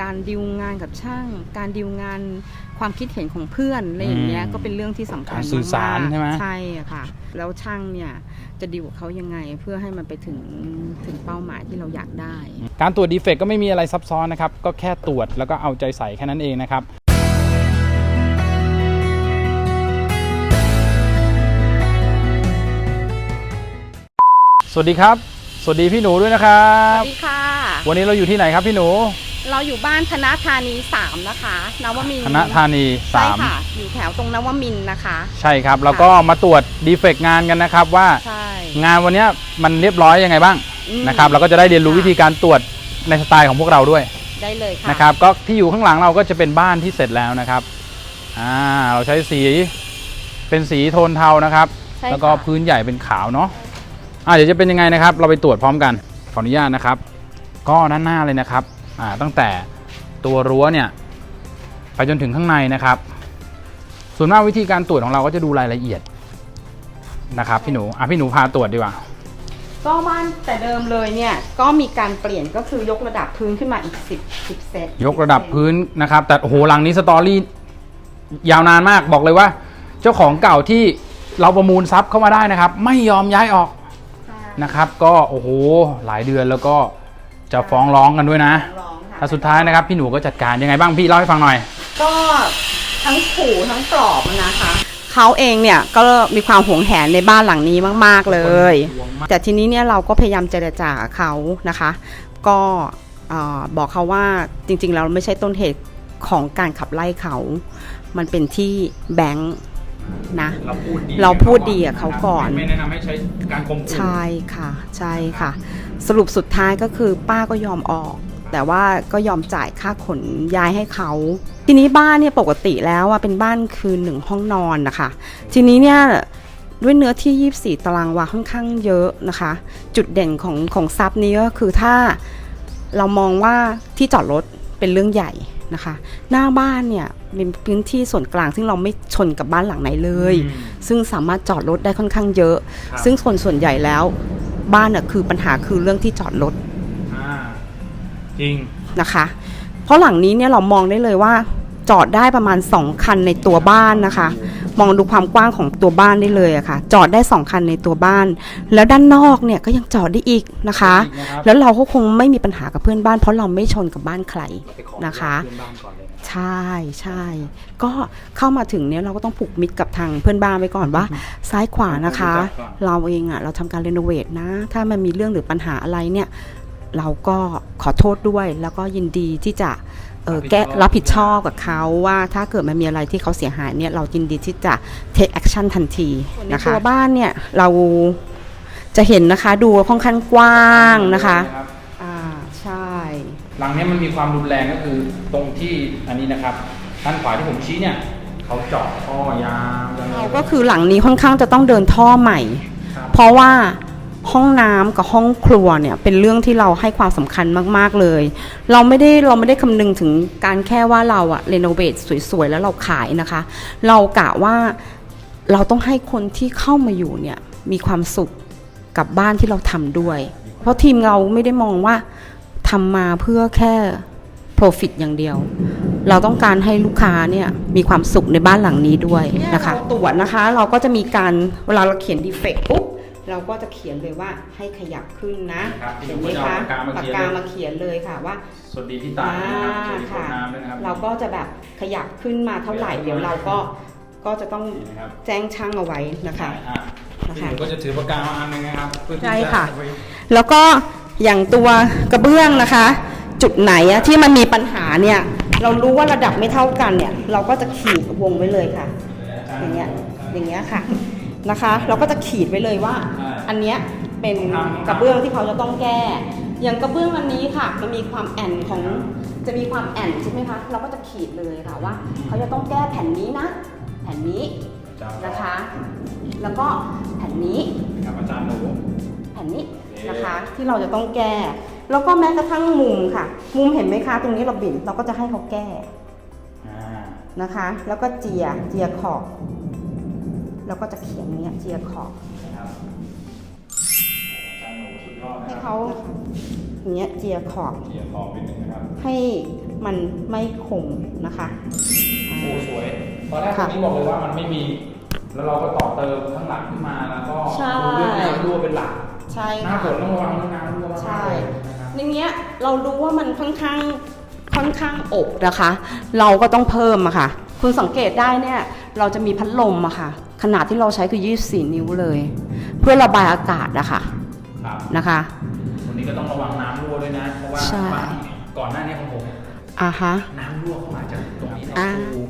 การดิวงานกับช่าง การดิวงานความคิดเห็นของเพื่อนอะไรอย่างเงี้ยอืมก็เป็นเรื่องที่สำคัญการสื่อสารกๆใช่ไหม ใช่อะค่ะ แล้วช่างเนี่ยจะดิวกับเขายังไงเพื่อให้มันไปถึงถึงเป้าหมายที่เราอยากได้ การตรวจดีเฟกก็ไม่มีอะไรซับซ้อนนะครับ ก็แค่ตรวจแล้วก็เอาใจใส่แค่นั้นเองนะครับ สวัสดีครับ สวัสดีพี่หนูด้วยนะครัสบ วัสดีค่ะ วันนี้เราอยู่ที่ไหนครับพี่หนู เราอยู่บ้านธนธานี3นะคะนวมินทร์คณะธานีใช่3ค่ะ อยู่แถวตรงนวมินทร์นะคะ ใช่ครับ แล้วก็มาตรวจดีเฟกงานกันนะครับว่าใช่ งานวันเนี้ยมันเรียบร้อยยังไงบ้างอืม นะครับเราก็จะได้เรียนรู้ค่ะวิธีการตรวจในสไตล์ของพวกเราด้วยได้เลยค่ะนะครับก็ที่อยู่ข้างหลังเราก็จะเป็นบ้านที่เสร็จแล้วนะครับอ่าเราใช้สีเป็นสีโทนเทานะครับ ใช่ค่ะแล้วก็พื้นใหญ่เป็นขาวเนาะอ่าเดี๋ยวจะเป็นยังไงนะครับ เราไปตรวจพร้อมกัน ขออนุญาตนะครับ ก็ด้านหน้าเลยนะครับอ่า ตั้งแต่ตัวรั้วเนี่ยไปจนถึงข้างในนะครับ ส่วนมากวิธีการตรวจของเราก็จะดูรายละเอียดนะครับพี่หนูอะพี่หนูพาตรวจดีกว่า ก็บ้านแต่เดิมเลยเนี่ยก็มีการเปลี่ยนก็คือยกระดับพื้นขึ้นมาอีก10 10เซนยกระดับพื้นนะครับแต่โอ้โหหลังนี้สตอรี่ยาวนานมากบอกเลยว่า เจ้าของเก่าที่เราประมูลทรัพย์เข้ามาได้นะครับ ไม่ยอมย้ายออกใช่นะครับ ก็โอ้โหหลายเดือนแล้วก็จะฟ้องร้องกันด้วยนะร้อง ค่ะถ้าสุดท้ายนะครับพี่หนูก็จัดการยังไงบ้างพี่เล่าให้ฟังหน่อย ก็ทั้งขู่ทั้งปลอบนะคะ เขาเองเนี่ยก็มีความหวงแหนในบ้านหลังนี้มาก ๆเลยหวงมากแต่ทีนี้เนี่ยเราก็พยายามเจรจากับเขานะคะ ก็เอ่อบอกเขาว่าจริงๆเราไม่ใช่ต้นเหตุของการขับไล่เขา มันเป็นที่แบงค์นะ เราพูดดีเราพูดดีกับเขาก่อน ไม่แนะนำให้ใช้การข่มขู่ใช่ค่ะ ใช่ค่ะ สรุปสุดท้ายก็คือป้าก็ยอมออก แต่ว่าก็ยอมจ่ายค่าขนย้ายให้เขา ทีนี้บ้านเนี่ยปกติแล้วอะเป็นบ้านคืนหนึ่งห้องนอนนะคะ ทีนี้เนี่ยด้วยเนื้อที่ 24 ตารางวาค่อนข้างเยอะนะคะ จุดเด่นของของซับนี้ก็คือถ้าเรามองว่าที่จอดรถเป็นเรื่องใหญ่นะคะ หน้าบ้านเนี่ยเป็นพื้นที่ส่วนกลาง ซึ่งเราไม่ชนกับบ้านหลังไหนเลยอืมซึ่งสามารถจอดรถได้ค่อนข้างเยอะครับซึ่งคนส่วนใหญ่แล้วบ้านน่ะคือปัญหาคือเรื่องที่จอดรถอ่า จริงนะคะ เพราะหลังนี้เนี่ยเรามองได้เลยว่าจอดได้ประมาณ 2 คันในตัวบ้านนะคะ มองดูความกว้างของตัวบ้านได้เลยอะค่ะ จอดได้ 2 คันในตัวบ้าน แล้วด้านนอกเนี่ยก็ยังจอดได้อีกนะคะอีกนะครับแล้วเราก็คงไม่มีปัญหากับเพื่อนบ้าน เพราะเราไม่ชนกับบ้านใครไปขอนะคะเพื่อนบ้านก่อนเลยนะใช่ใช่ก็เข้ามาถึงเนี่ยเราก็ต้องผูกมิตรกับทางเพื่อนบ้านไว้ก่อนว่า ซ้ายขวานะคะรู้จักก่อนเราเองอะ่ะเราทำการรีโนเวทนะ ถ้ามันมีเรื่องหรือปัญหาอะไรเนี่ย เราก็ขอโทษด้วย แล้วก็ยินดีที่จะเอ่อแก้รับผิดชอบกับเขาว่าถ้าเกิดมันมีอะไรที่เขาเสียหายเนี่ยเรายินดีที่จะ take action ทันทีนะคะตัวบ้านเนี่ยเราจะเห็นนะคะดูค่อนข้างกว้างนะคะรับอ่าใช่ หลังเนี้ยมันมีความรุนแรงก็คือตรงที่อันนี้นะครับด้านขวาที่ผมชี้เนี่ยเขาเจาะท่อยาวจังเลยเราก็คือหลังนี้ค่อนข้างจะต้องเดินท่อใหม่ครับเพราะว่า ห้องน้ำกับห้องครัวเนี่ยเป็นเรื่องที่เราให้ความสำคัญมากๆเลย เราไม่ได้เราไม่ได้คำนึงถึงการแค่ว่าเราอะเรโนเวทสวยๆ แล้วเราขายนะคะ เรากะว่าเราต้องให้คนที่เข้ามาอยู่เนี่ยมีความสุขกับบ้านที่เราทำด้วย เพราะทีมเราไม่ได้มองว่าทำมาเพื่อแค่ profit อย่างเดียว เราต้องการให้ลูกค้าเนี่ยมีความสุขในบ้านหลังนี้ด้วยนะคะตรวจนะคะ เราก็จะมีการเวลาเราเขียนดีเฟกต์ปุ๊บ เราก็จะเขียนเลยว่าให้ขยับขึ้นนะครับเห็นไหมคะปากกามาปากเขียนกาเลยมาเขียนเลยค่ะว่า สวัสดีพี่ตายนะครับสวัสดีคนค่ะน้ำด้วยนะครับ เราก็จะแบบขยับขึ้นมาเท่าไหร่เดี๋ยวเราก็ก็จะต้องนี่นะครับแจ้งช่างเอาไว้นะคะอะนะคะพี่หนูก็จะถือปากกามาอันหนึงนะครับเพื่อที่ใช่จค่ะเอาไว้แล้วก็อย่างตัวกระเบื้องนะคะ จุดไหนอะที่มันมีปัญหาเนี่ย เรารู้ว่าระดับไม่เท่ากันเนี่ย เราก็จะขีดวงไว้เลยค่ะ อย่างเงี้ยอย่างเงี้ยค่ะ นะคะ เราก็จะขีดไว้เลยว่า อันเนี้ยเป็นกระเบื้องที่เขาจะต้องแก้ อย่างกระเบื้องอันนี้ค่ะมันมีความแอนของจะมีความแอนใช่ไหมคะ เราก็จะขีดเลยค่ะว่า เขาจะต้องแก้แผ่นนี้นะ แผ่นนี้นะคะ แล้วก็แผ่นนี้ครับอาจารย์หนูแผ่นนี้นะคะที่เราจะต้องแก้ แล้วก็แม้กระทั่งมุมค่ะ มุมเห็นไหมคะ ตรงนี้เราบิ่นเราก็จะให้เขาแก้อ่านะคะ แล้วก็เจียเจียขอบ แล้วก็จะเขียนเนี้ยเจียขอบนะครับอาจารย์หนูสุดยอดนะให้ครับเขาอย่างเงี้ยเจียขอบเขียนขอบไปหนึ่งนะครับให้มันไม่คมนะคะโอ้สวยตอนแรกตรค่ะงนี้บอกเลยว่ามันไม่มี แล้วเราก็ต่อเติมข้างหลังขึ้นมาแล้วก็ใช่ดูเรื่องน้ำรั่วเป็นหลักใช่หน้าค่ะฝนต้องระวังเรื่องน้ำรั่วมากใช่ๆเลยนะครับในเนี้ยเรารู้ว่ามันค่อนข้างค่อนข้างอบนะคะ เราก็ต้องเพิ่มอะค่ะ คุณสังเกตได้เนี่ย เราจะมีพัดลมอะค่ะ ขนาดที่เราใช้คือ 24 นิ้วเลย เพื่อระบายอากาศอะค่ะครับนะคะ วันนี้ก็ต้องระวังน้ำรั่วด้วยนะ เพราะว่าใช่บ้านก่อนหน้านี้ของผม อ่าฮะ น้ำรั่วเข้ามาจากตรงนี้นะอ่าครู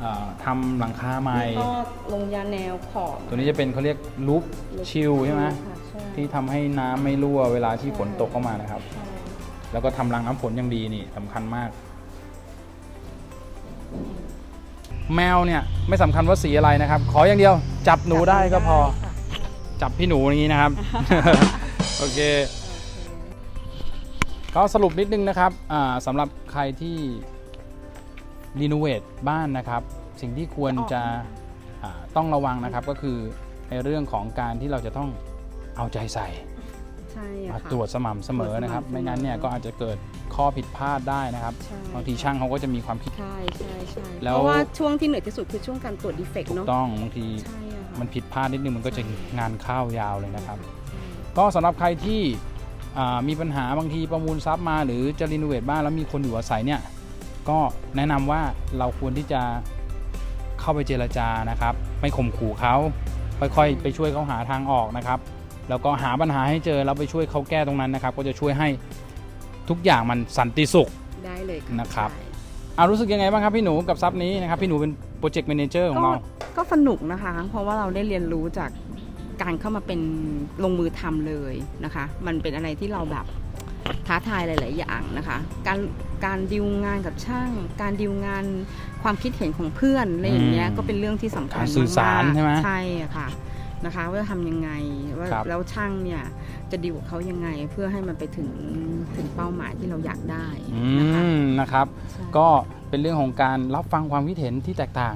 เอ่อทำหลังคาใหม่ ก็ลงยาแนวขอบตัวนี้จะเป็นเขาเรียกลูปชิลใช่ไหมค่ะใช่ที่ทำให้น้ำไม่รั่วเวลาที่ฝนตกเข้ามานะครับ ใช่แล้วก็ทำรางน้ำฝนอย่างดีนี่สำคัญมาก แมวเนี่ยไม่สำคัญว่าสีอะไรนะครับ ขออย่างเดียวจับหนูได้ก็พอค่ะจับพี่หนูอย่างนี้นะครับ โอเคก็สรุปนิดนึงนะครับอ่าสำหรับใครที่รีโนเวทบ้านนะครับ สิ่งที่ควรจะอ่าต้องระวังนะครับก็คือในเรื่องของการที่เราจะต้องเอาใจใส่ ใช่มาอะค่ะ ตรวจสม่ำเสมอนะครับ ตรวจสม่ำเสมอไม่งั้นเนี่ยก็อาจจะเกิดข้อผิดพลาดได้นะครับใช่ บางทีช่างเขาก็จะมีความคิด ใช่ใช่ใช่แล้ว เพราะว่าช่วงที่เหนื่อยที่สุดคือช่วงการตรวจดีเฟกต์ถูกเนาะต้องบางทีใช่อะค่ะมันผิดพลาดนิดนึงมันก็จะงานเข้ายาวเลยนะครับ ใช่ก็สำหรับใครที่อ่ามีปัญหาบางทีประมูลทรัพย์มาหรือจะรีโนเวทบ้านแล้วมีคนอยู่อาศัยเนี่ยก็แนะนำว่าเราควรที่จะเข้าไปเจรจานะครับ ไม่ข่มขู่เขาค่อยๆ ไปช่วยเขาหาทางออกนะครับ แล้วก็หาปัญหาให้เจอแล้วไปช่วยเขาแก้ตรงนั้นนะครับ ก็จะช่วยให้ทุกอย่างมันสันติสุขได้เลยนะครับใช่อารู้สึกยังไงบ้างครับพี่หนูกับทรัพย์นี้นะครับพี่หนูเป็นโปรเจกต์แมเนเจอร์ของก็เรา ก็สนุกนะคะ เพราะว่าเราได้เรียนรู้จากการเข้ามาเป็นลงมือทำเลยนะคะ มันเป็นอะไรที่เราแบบท้าทายหลาย ๆ อย่างนะคะ การการดิวงานกับช่าง การดิวงานความคิดเห็นของเพื่อนอะไรอย่างเงี้ยอืมก็เป็นเรื่องที่สำคัญการสื่อสารกๆใช่ไหมใช่อะค่ะ นะคะ ว่าจะทำยังไงว่าครับ แล้วช่างเนี่ยจะดิวกับเขายังไงเพื่อให้มันไปถึงถึงเป้าหมายที่เราอยากได้อืนะคะมนะครับ ใช่ ก็เป็นเรื่องของการรับฟังความคิดเห็นที่แตกต่าง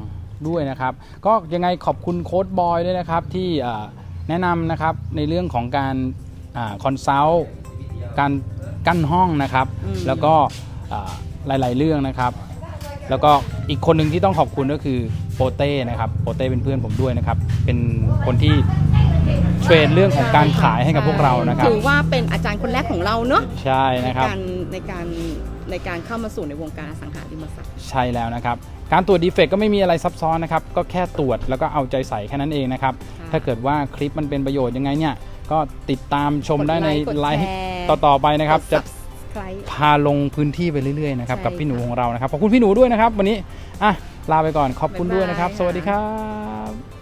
ด้วยนะครับ ก็ยังไงขอบคุณโค้ดบอยด้วยนะครับที่อ่าแนะนำนะครับในเรื่องของการคอนซัลท์การกั้นห้องนะครับ อืม แล้วก็อ่าหลาย ๆ เรื่องนะครับ แล้วก็อีกคนหนึ่งที่ต้องขอบคุณก็คือโปเต้นะครับโปเต้เป็นเพื่อนผมด้วยนะครับ เป็นคนที่เทรนเรื่องของการขายให้กับพวกเรานะครับ ถือว่าเป็นอาจารย์คนแรกของเราเนอะใช่นะครับในการในการในการเข้ามาสู่ในวงการอสังหาริมทรัพย์ใช่แล้วนะครับ การตรวจดีเฟกต์ก็ไม่มีอะไรซับซ้อนนะครับ ก็แค่ตรวจแล้วก็เอาใจใส่แค่นั้นเองนะครับค่ะถ้าเกิดว่าคลิปมันเป็นประโยชน์ยังไงเนี่ย ก็ติดตามชมได้ในกดไลไลค์ฟ์กดแชร์ต่อๆไปนะครับ กด จะ subscribe พาลงพื้นที่ไปเรื่อยๆนะครับใช่กับพี่หนูค่ะของเรานะครับขอบคุณพี่หนูด้วยนะครับ วันนี้อะลาไปก่อนขอบคุณบ๊ายบายด้วยนะครับค่ะสวัสดีครับ